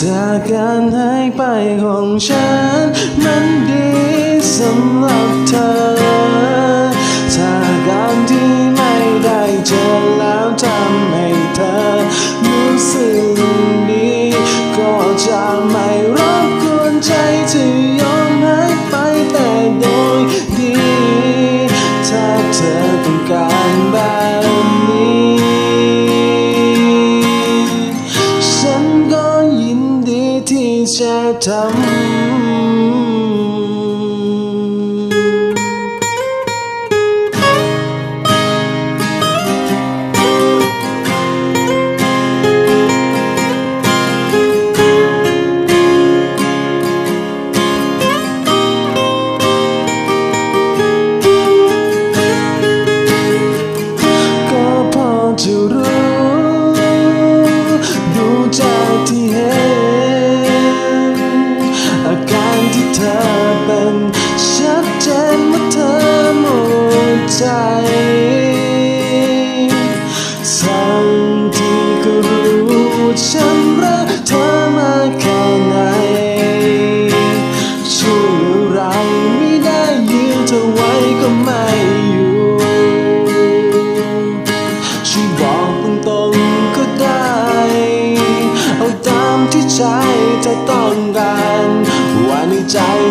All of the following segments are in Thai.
ถ้าการหายไปของฉัน มันดีสำหรับเธอ ถ้าการที่ไม่ได้เจอแล้วทำให้เธอรู้สึกดี ก็จะไม่รบกวนใจที่ยอมหายไปแต่โดยดี ถ้าเธอต้องการแบบ จะทำ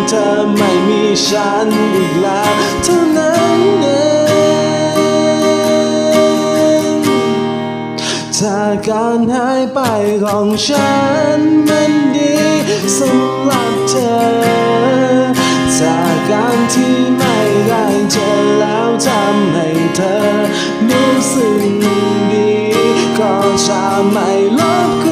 เธอไม่มีฉันอีกแล้วเท่านั้นเองถ้าการหายไปของฉันมันดีสำหรับเธอถ้าการที่ไม่ได้เจอแล้วทำให้เธอรู้สึกดี ก็จะไม่รบ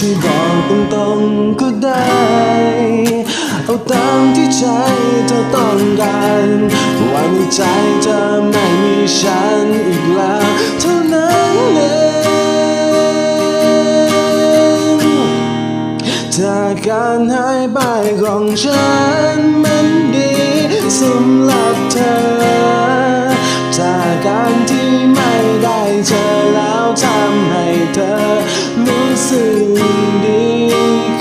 ำช่บอกตรงๆก็ได้ เอาตามที่ใจเธอต้องการว่าในใจเธอไม่มีฉันอีกแล้วเท่านั้นเองถ้าการหายไปของฉันมันดีสำหรับเธอถ้าการ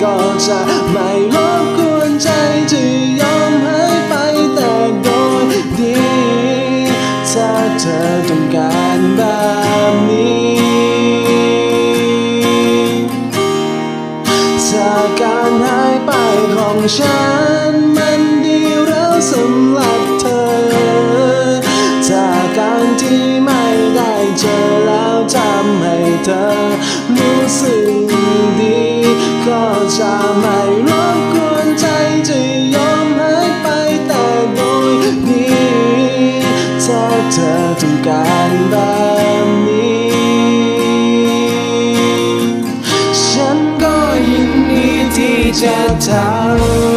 ก็จะไม่รบกวนใจจะยอมหายไปแต่โดยดี ถ้าเธอต้องการแบบนี้ถ้าการหายไปของฉัน จะไม่รบกวนใจจะยอมหายไปแต่โดยดีถ้าเธอต้องการแบบนี้ ฉันก็ยินดีที่จะทำ